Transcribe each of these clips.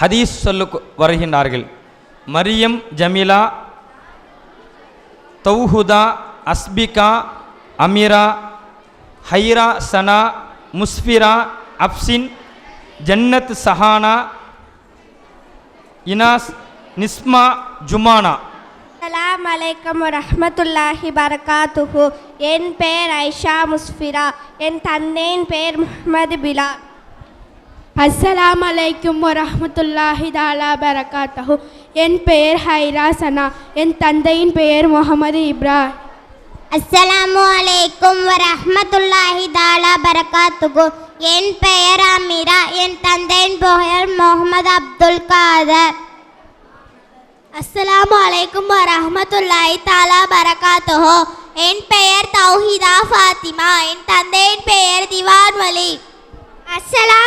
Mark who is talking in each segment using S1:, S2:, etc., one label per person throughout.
S1: ஹதீஸ் சொல்லு வருகின்றார்கள். மரியம் ஜமீலா தௌஹுதா அஸ்பிகா அமீரா ஹைரா சனா முஸ்ஃபிரா அப்சின் ஜன்னத் சஹானா இனாஸ் நிஸ்மா ஜுமானா.
S2: அலாம் அலைக்கம் ரஹமத்துல்லாஹி பரகாத்துஹு என் பெயர் ஐஷா முஸ்ஃபிரா. என் தந்தையின் பெயர் முஹம்மது பிலா
S3: அஸ்ஸலாமு அலைக்கும் வரஹ்மத்துல்லாஹி தாலா பரகாத்தஹு என் பெயர் ஹைரா சனா என் தந்தையின் பெயர் முகமது இப்ராஹிம்
S4: அஸ்ஸலாமு அலைக்கும் வரஹ்மத்துல்லாஹி தாலா பரகாத்துகு என் பெயர் அமீரா என் தந்தையின் பெயர் முகமது அப்துல் காதர் அஸ்ஸலாமு அலைக்கும் வரஹ்மத்துல்லாஹி தாலா பரகாத்துஹு என் பெயர் தௌஹிதா ஃபாத்திமா என் தந்தையின் பெயர் திவான் வலி அஸ்ஸலாமு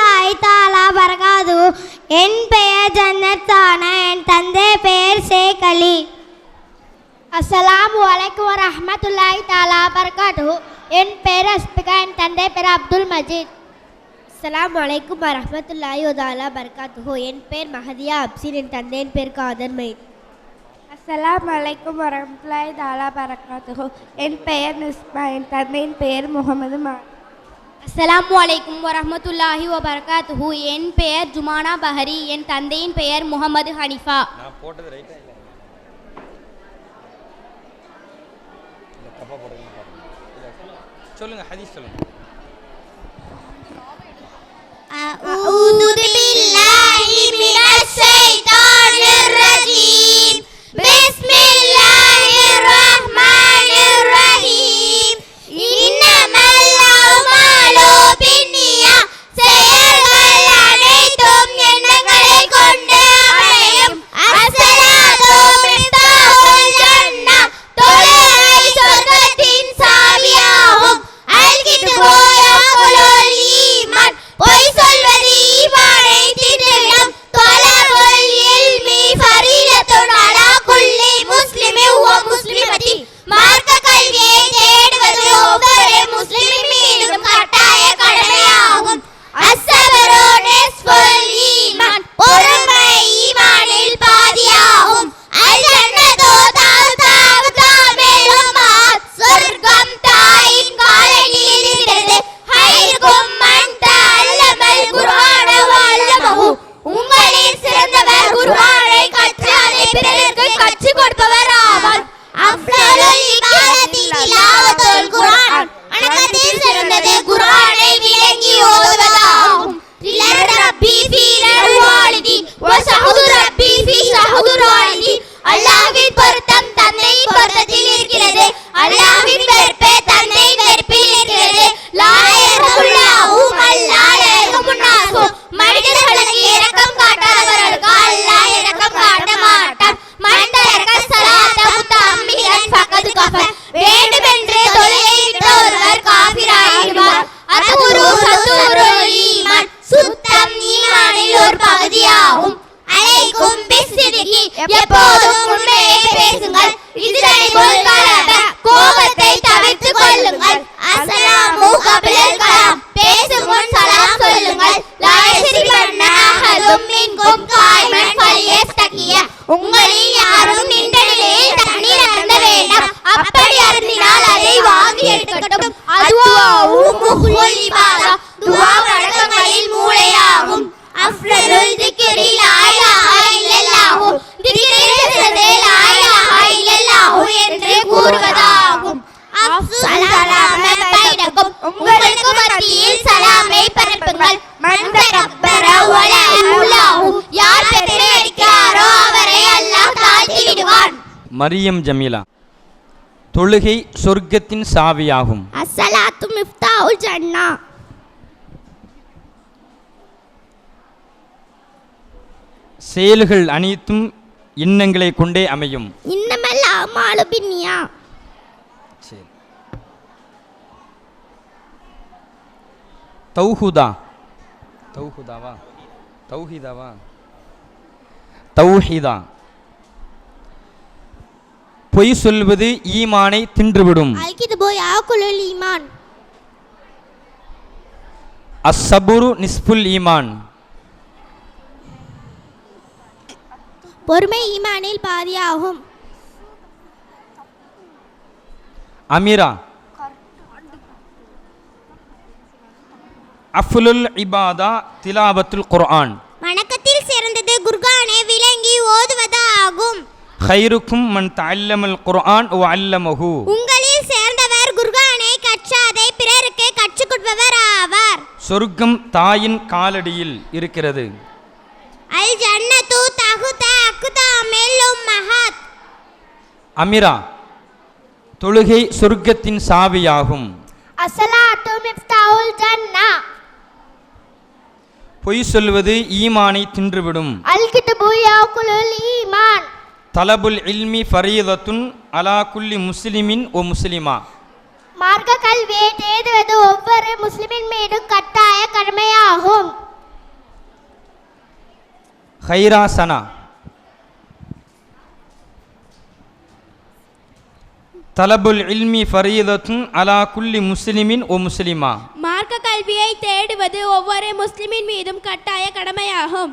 S4: ரஹ்மத்துல்லாஹி தஆலா என் பெயர் ஜன்னதானா என் தந்தை பெயர் ஷேக் அலி. அஸ்ஸலாமு அலைக்கும் வரஹ்மத்துல்லாஹி தாலா பரகாது. என் பெயர் அஸ்பிகா என் தந்தை பெயர் அப்துல் மஜீத். அஸ்லாம் அலைக்கும் வரஹ்மத்துல்லாஹி வதாலா பரகாத்துஹு என் பேர் மஹதியா அப்சின் என் தந்தையின் பேர் காதர் மை
S2: அஸ்லாம் வலைக்கும் வரஹ்மத்துல்லாஹி தாலா பரகாத்துஹு என் பெயர் நிஸ்மா என் தந்தையின் பெயர் முகமது மா
S4: அஸ்ஸலாமு அலைக்கும் வரஹ்மத்துல்லாஹி வபரகாத்துஹு. என் பெயர் ஜுமானா பஹரி என் தந்தையின் பெயர் முகமது ஹனிஃபா.
S1: நான் போட்டது ரைட்டா இல்லை தப்பாக போடுறீங்க சொல்லுங்க ஹதீஸ் சொல்லுங்க.
S4: பிஸ்ஸிதிகி
S1: மரியம் ஜமீலா. தொழுகை சொர்க்கத்தின் சாவியாகும்.
S4: அஸ்ஸலாத்து ஜன்னா.
S1: செயல்கள் அனைத்தும் எண்ணங்களை கொண்டே அமையும்.
S4: இன்னமல் அமாலு பின்னியா.
S1: சரி.
S5: தௌஹுதா. தௌஹுதாவா? தௌஹிதாவா? தௌஹிதா. பொய் சொல்வது ஈமானை தின்றுவிடும். அசபுரு நிஸ்புல் ஈமான்.
S1: பொறுமை ஈமானில் பாதியாகும்.
S5: அமீரா. அஃபுலுல் இபாதா திலாபத்துல் குர்ஆன். ஹைருக்கும் மன் தஅல்லமல் குர்ஆன் வ அல்லமஹு
S1: உங்களில் சேர்ந்தவர் குர்கானை கற்றாதை பிறருக்கு கற்றுக் கொடுப்பவர் ஆவார்
S5: சொர்க்கம் தாயின் காலடியில் இருக்கிறது.
S1: அல் ஜன்னத்து தகுத அக்குதா மெல்லும் மஹத்.
S5: அமீரா தொழுகை சொர்க்கத்தின் சாவியாகும்.
S1: அஸ்ஸலாத்து மிஃப்தாவுல் ஜன்னா.
S5: பொய் சொல்வது ஈமானை தின்றுவிடும்.
S1: அல் கிதபு
S5: தலபுல் இல்மி ஃபரீதத்துன் அலா குல்லி முஸ்லிமின் ஒ முஸ்லிமா.
S1: மார்க்க கல்வியை தேடுவது ஒவ்வொரு முஸ்லிமின் மீதும் கட்டாய கடமையாகும்.
S5: ஹைராசனா. தலபுல் இல்மி ஃபரீதத்துன் அலா குல்லி முஸ்லிமின் ஒ முஸ்லிமா.
S4: மார்க்க கல்வியை தேடுவது ஒவ்வொரு முஸ்லிமின் மீதும் கட்டாய கடமையாகும்.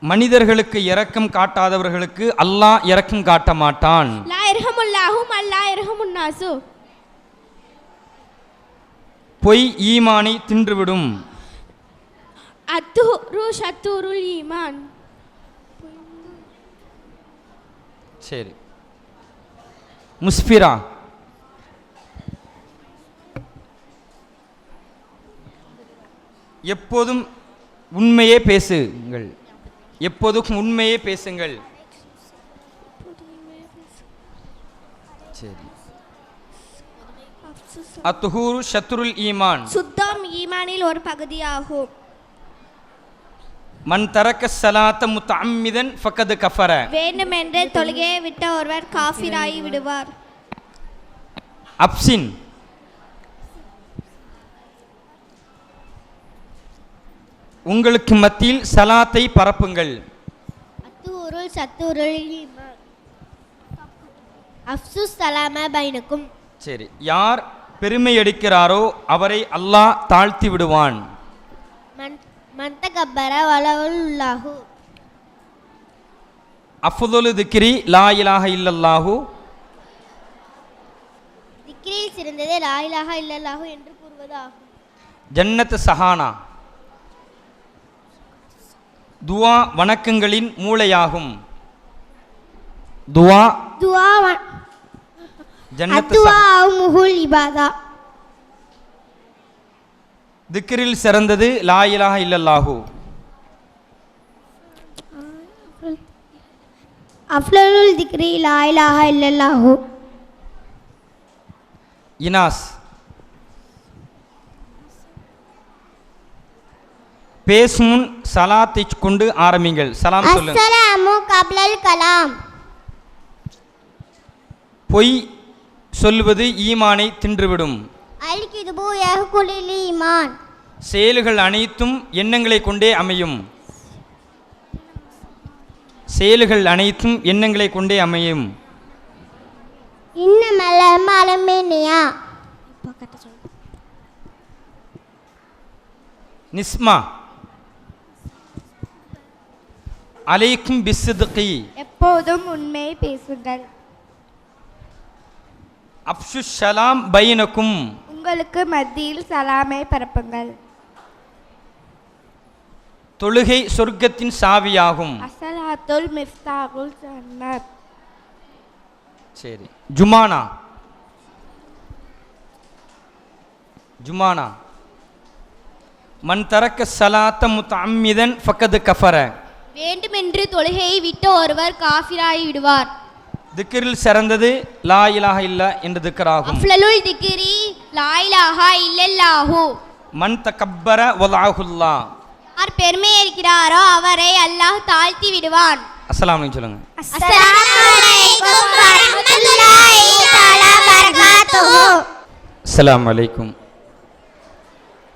S5: மனிதர்களுக்கு இரக்கம் காட்டாதவர்களுக்கு அல்லாஹ் இரக்கம் காட்ட மாட்டான். பொய் ஈமானை தின்றுவிடும்.
S4: ஈமான்
S5: சரி. முஸ்பிரா எப்போதும் உண்மையே பேசுங்கள். எப்போதும் உண்மையே பேசுங்கள். சரி. அத்துஹூரு ஷத்ருல் ஈமான்.
S2: சுத்தம் ஈமானில் ஒரு பகுதியாகும்.
S5: மன் தரக்க சலாத்த முத்தஅம்மிதன் ஃபக்கது கஃபர.
S2: வேண்டுமென்றே தொழுகையை விட்ட ஒருவர் காஃபிராகி விடுவார்.
S5: அப்சின். உங்களுக்கு மத்தியில் சலாத்தை பரப்புங்கள்.
S1: அத்துருல் சத்துருல் ஈமான் அஃப்சுஸ் சலாம பைனக்கும்.
S5: சரி யார் பெருமை எடுக்கிறாரோ அவரை அல்லாஹ் தாழ்த்தி விடுவான்.
S1: மந்தகப்பர வலவுல்லாஹு
S5: அஃதுலு திக்ரி லா இலாஹ இல்லல்லாஹு.
S1: திக்ரில் சிறந்தது லா இலாஹா இல்லல்லாஹு என்று கூறுவதாகும்.
S5: ஜன்னத் சஹானா. துவா வணக்கங்களின் மூளையாகும். துவா
S1: துவா முஹுல் இபாதா.
S5: திக்ரில் சிறந்தது லா இலாஹ இல்லல்லாஹு.
S1: அஃப்லலுல் திக்ரி லா இலாஹா இல்லல்லாஹு.
S5: இனாஸ். பேசும் முன் சலாத்தை கொண்டு ஆரம்பிங்கள். சலாம் சொல்லுங்க.
S1: அஸ்ஸலாமு கப்லல் கலாம்.
S5: பொய் சொல்வது ஈமானை தின்றுவிடும். செயல்கள் அனைத்தும் எண்ணங்களை கொண்டே அமையும். செயல்கள் அனைத்தும் எண்ணங்களை கொண்டே அமையும். நிஸ்மா. அலைக்கும் பிஸ்ஸிதுகி.
S2: எப்போதும் உண்மையை பேசுங்கள்.
S5: அப்ஷு ஷலாம் பைனக்கும்.
S2: உங்களுக்கு மத்தியில் சலாமை பரப்புங்கள்.
S5: தொழுகை சொர்க்கத்தின் சாவியாகும்.
S2: அசலாத்துல் மிஃப்தாகுல் ஜன்னத்.
S5: சரி. ஜுமானா. ஜுமானா. மன் தரக்க சலாத்த முத்தஅம்மிதன் ஃபக்கது கஃபர.
S4: வேண்டுமென்று தொழுகையை விட்டு ஒருவர் காஃபிராகி விடுவார்.
S5: திக்ரில் சிறந்தது லா இலாஹ இல்ல என்று திக்கராகும்.
S4: அஃப்லலுல் திக்ரி லா இலாஹா இல்லல்லாஹு.
S5: மன் தகப்பர வலாஹுல்லா.
S4: யார் பெருமை இருக்கிறாரோ அவரை அல்லாஹ் தாழ்த்தி விடுவான்.
S5: அஸ்ஸலாமு அலைக்கும் சொல்லுங்க.
S1: அஸ்ஸலாமு அலைக்கும் வரஹ்மத்துல்லாஹி தஆலா பரகாத்துஹு
S5: அஸ்ஸலாமு அலைக்கும்.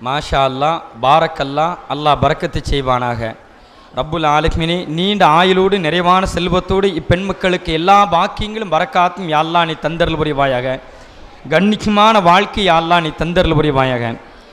S5: மாஷா அல்லா பாரக்கல்லா அல்லாஹ் பரக்கத்து செய்வானாக. ரப்புல் ஆலக்மினி நீண்ட ஆயுளோடு நிறைவான செல்வத்தோடு இப்பெண் மக்களுக்கு எல்லா பாக்கியங்களும் வரக்காத்தும் யாழ்லா நீ தந்தரல் புரிவாயாக. கண்ணியமான வாழ்க்கை யாழ்லா நீ தந்தரல் புரிவாயாக.